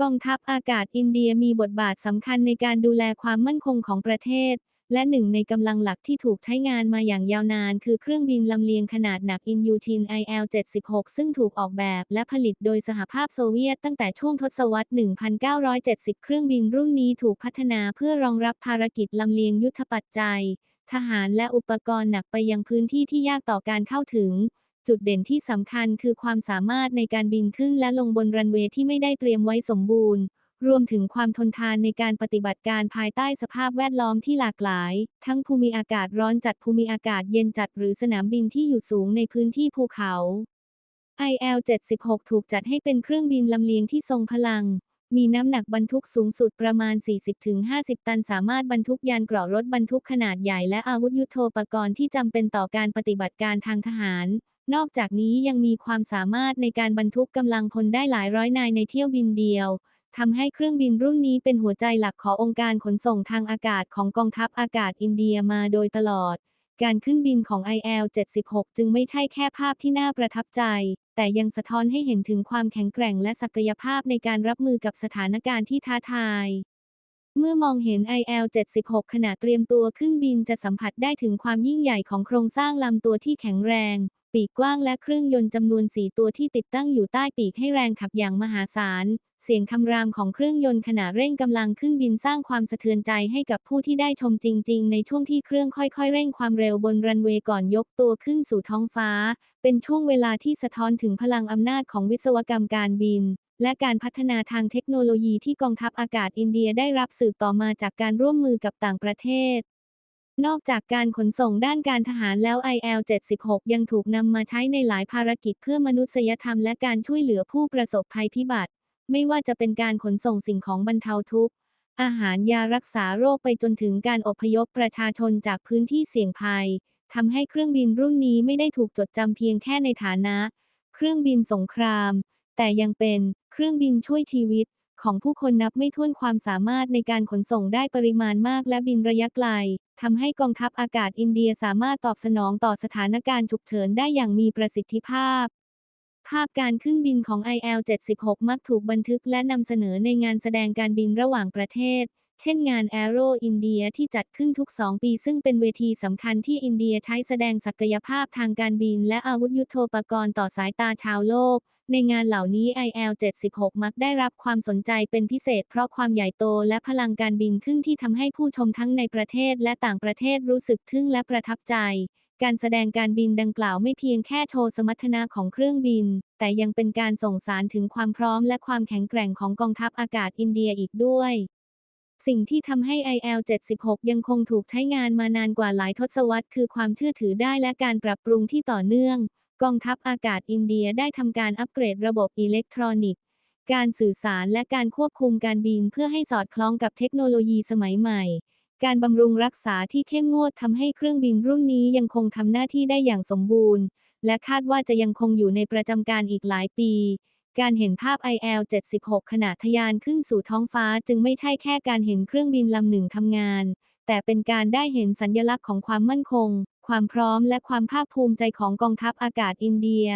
กองทัพอากาศอินเดียมีบทบาทสำคัญในการดูแลความมั่นคงของประเทศ และหนึ่งในกำลังหลักที่ถูกใช้งานมาอย่างยาวนาน คือเครื่องบินลำเลียงขนาดหนักอินยูทิน IL-76 ซึ่งถูกออกแบบและผลิตโดยสหภาพโซเวียตตั้งแต่ช่วงทศวรรษ 1970 เครื่องบินรุ่นนี้ถูกพัฒนาเพื่อรองรับภารกิจลำเลียงยุทธปัจจัย ทหารและอุปกรณ์หนักไปยังพื้นที่ที่ยากต่อการเข้าถึง จุดเด่นที่สำคัญคือความสามารถในการบินขึ้นและลงบนรันเวย์ที่ไม่ได้เตรียมไว้สมบูรณ์ รวมถึงความทนทานในการปฏิบัติการภายใต้สภาพแวดล้อมที่หลากหลาย ทั้งภูมิอากาศร้อนจัดภูมิอากาศเย็นจัดหรือสนามบินที่อยู่สูงในพื้นที่ภูเขา IL-76 ถูกจัดให้เป็นเครื่องบินลำเลียงที่ทรงพลัง มีน้ำหนักบรรทุกสูงสุดประมาณ 40-50 ตัน สามารถบรรทุกยานเกราะรถบรรทุกขนาดใหญ่และอาวุธยุโทโธปกรณ์ที่จำเป็นต่อการปฏิบัติการทางทหาร นอกจากนี้ยังมีความสามารถในการบรรทุกกำลังพลได้หลายร้อยนายในเที่ยวบินเดียวทำให้เครื่องบินรุ่นนี้เป็นหัวใจหลักขององค์การขนส่งทางอากาศของกองทัพอากาศอินเดียมาโดยตลอด การขึ้นบินของ IL-76 จึงไม่ใช่แค่ภาพที่น่าประทับใจ แต่ยังสะท้อนให้เห็นถึงความแข็งแกร่งและศักยภาพในการรับมือกับสถานการณ์ที่ท้าทายเมื่อมองเห็น IL-76 ขณะเตรียมตัวขึ้นบินจะสัมผัสได้ถึงความยิ่งใหญ่ของโครงสร้างลำตัวที่แข็งแรง ปีกกว้างและเครื่องยนต์จำนวน4ตัวที่ติดตั้งอยู่ใต้ปีกให้แรงขับอย่างมหาศาล เสียงคำรามของเครื่องยนต์ขณะเร่งกำลังขึ้นบินสร้างความสะเทือนใจให้กับผู้ที่ได้ชมจริง ๆ ในช่วงที่เครื่องค่อยๆ เร่งความเร็วบนรันเวย์ก่อนยกตัวขึ้นสู่ท้องฟ้า เป็นช่วงเวลาที่สะท้อนถึงพลังอำนาจของวิศวกรรมการบินและการพัฒนาทางเทคโนโลยีที่กองทัพอากาศอินเดียได้รับสืบต่อมาจากการร่วมมือกับต่างประเทศ นอกจากการขนส่งด้านการทหารแล้ว IL-76 ยังถูกนำมาใช้ในหลายภารกิจเพื่อมนุษยธรรมและการช่วยเหลือผู้ประสบภัยพิบัติ ไม่ว่าจะเป็นการขนส่งสิ่งของบรรเทาทุกข์ อาหารยารักษาโรคไปจนถึงการอพยพประชาชนจากพื้นที่เสี่ยงภัยทำให้เครื่องบินรุ่นนี้ไม่ได้ถูกจดจำเพียงแค่ในฐานะ เครื่องบินสงคราม แต่ยังเป็นเครื่องบินช่วยชีวิต ของผู้คนนับไม่ถ้วนความสามารถในการขนส่งได้ปริมาณมากและบินระยะไกลทำให้กองทัพอากาศอินเดียสามารถตอบสนองต่อสถานการณ์ฉุกเฉินได้อย่างมีประสิทธิภาพ ภาพการขึ้นบินของ IL-76 มักถูกบันทึกและนำเสนอในงานแสดงการบินระหว่างประเทศ เช่นงาน Aero India ที่จัดขึ้นทุก 2 ปี ซึ่งเป็นเวทีสำคัญที่อินเดียใช้แสดงศักยภาพทางการบิน และอาวุธยุโทโธปกรณ์ต่อสายตาชาวโลก ในงานเหล่านี้ IL-76 มักได้รับความสนใจเป็นพิเศษเพราะความใหญ่โตและพลังการบินขึ้นที่ทำให้ผู้ชมทั้งในประเทศและต่างประเทศรู้สึกทึ่งและประทับใจ การแสดงการบินดังกล่าวไม่เพียงแค่โชว์สมรรถนะของเครื่องบิน แต่ยังเป็นการส่งสารถึงความพร้อมและความแข็งแกร่งของกองทัพอากาศอินเดียอีกด้วยสิ่งที่ทำให้ IL-76 ยังคงถูกใช้งานมานานกว่าหลายทศวรรษคือความเชื่อถือได้และการปรับปรุงที่ต่อเนื่อง กองทัพอากาศอินเดียได้ทำการอัปเกรดระบบอิเล็กทรอนิกส์ การสื่อสารและการควบคุมการบินเพื่อให้สอดคล้องกับเทคโนโลยีสมัยใหม่ การบำรุงรักษาที่เข้มงวดทำให้เครื่องบินรุ่นนี้ยังคงทำหน้าที่ได้อย่างสมบูรณ์ และคาดว่าจะยังคงอยู่ในประจำการอีกหลายปี การเห็นภาพ IL-76 ขณะทะยานขึ้นสู่ท้องฟ้าจึงไม่ใช่แค่การเห็นเครื่องบินลำหนึ่งทำงาน แต่เป็นการได้เห็นสัญลักษณ์ของความมั่นคง ความพร้อมและความภาคภูมิใจของกองทัพอากาศอินเดีย